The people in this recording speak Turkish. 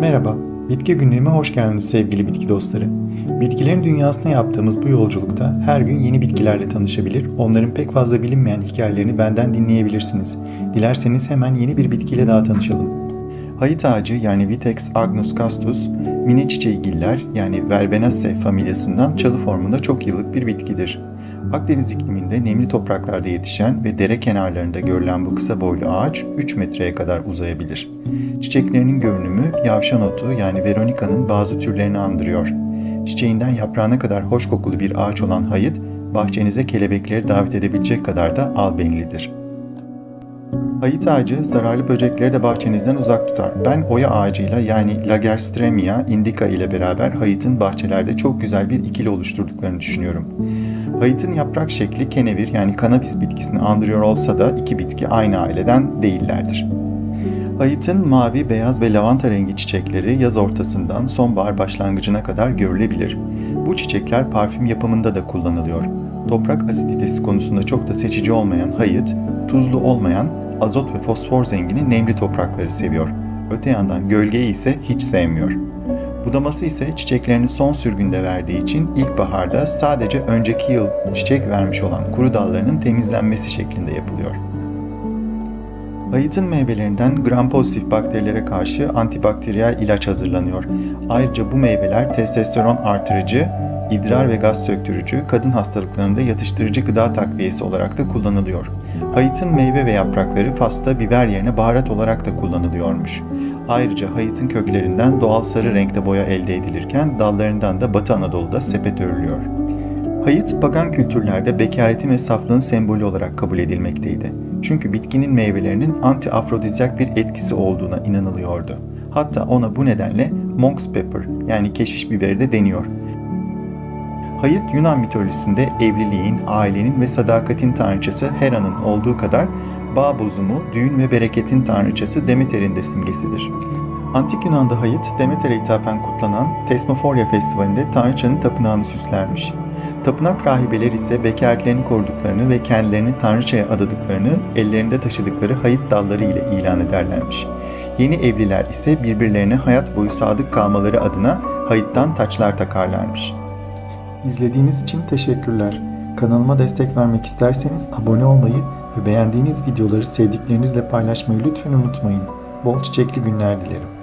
Merhaba, Bitki Günlüğü'me hoş geldiniz sevgili bitki dostları. Bitkilerin dünyasına yaptığımız bu yolculukta her gün yeni bitkilerle tanışabilir, onların pek fazla bilinmeyen hikayelerini benden dinleyebilirsiniz. Dilerseniz hemen yeni bir bitkiyle daha tanışalım. Hayıt ağacı yani Vitex agnus castus, mini çiçeğigiller yani Verbenaceae familyasından çalı formunda çok yıllık bir bitkidir. Akdeniz ikliminde nemli topraklarda yetişen ve dere kenarlarında görülen bu kısa boylu ağaç 3 metreye kadar uzayabilir. Çiçeklerinin görünümü yavşan otu yani Veronica'nın bazı türlerini andırıyor. Çiçeğinden yaprağına kadar hoş kokulu bir ağaç olan hayıt, bahçenize kelebekleri davet edebilecek kadar da albenglidir. Hayıt ağacı zararlı böcekleri de bahçenizden uzak tutar. Ben oya ağacıyla yani Lagerstremia indica ile beraber hayıtın bahçelerde çok güzel bir ikili oluşturduklarını düşünüyorum. Hayıtın yaprak şekli kenevir yani kanabis bitkisini andırıyor olsa da iki bitki aynı aileden değillerdir. Hayıtın mavi, beyaz ve lavanta rengi çiçekleri yaz ortasından sonbahar başlangıcına kadar görülebilir. Bu çiçekler parfüm yapımında da kullanılıyor. Toprak asiditesi konusunda çok da seçici olmayan hayıt, tuzlu olmayan, azot ve fosfor zengini nemli toprakları seviyor. Öte yandan gölgeyi ise hiç sevmiyor. Budaması ise çiçeklerini son sürgünde verdiği için ilkbaharda sadece önceki yıl çiçek vermiş olan kuru dallarının temizlenmesi şeklinde yapılıyor. Hayıtın meyvelerinden gram pozitif bakterilere karşı antibakteriyel ilaç hazırlanıyor. Ayrıca bu meyveler testosteron artırıcı, idrar ve gaz söktürücü, kadın hastalıklarında yatıştırıcı gıda takviyesi olarak da kullanılıyor. Hayıtın meyve ve yaprakları fasta biber yerine baharat olarak da kullanılıyormuş. Ayrıca hayıtın köklerinden doğal sarı renkte boya elde edilirken dallarından da Batı Anadolu'da sepet örülüyor. Hayıt pagan kültürlerde bekaretin ve saflığın sembolü olarak kabul edilmekteydi. Çünkü bitkinin meyvelerinin anti-afrodizyak bir etkisi olduğuna inanılıyordu. Hatta ona bu nedenle monk's pepper yani keşiş biberi de deniyor. Hayıt Yunan mitolojisinde evliliğin, ailenin ve sadakatin tanrıçası Hera'nın olduğu kadar bağ bozumu, düğün ve bereketin tanrıçası Demeter'in de simgesidir. Antik Yunan'da Hayıt, Demeter'e ithafen kutlanan Tesmoforia Festivali'nde tanrıçanın tapınağını süslermiş. Tapınak rahibeler ise bekarlıklarını koruduklarını ve kendilerini tanrıçaya adadıklarını ellerinde taşıdıkları hayıt dalları ile ilan ederlermiş. Yeni evliler ise birbirlerine hayat boyu sadık kalmaları adına hayıttan taçlar takarlarmış. İzlediğiniz için teşekkürler. Kanalıma destek vermek isterseniz abone olmayı ve beğendiğiniz videoları sevdiklerinizle paylaşmayı lütfen unutmayın. Bol çiçekli günler dilerim.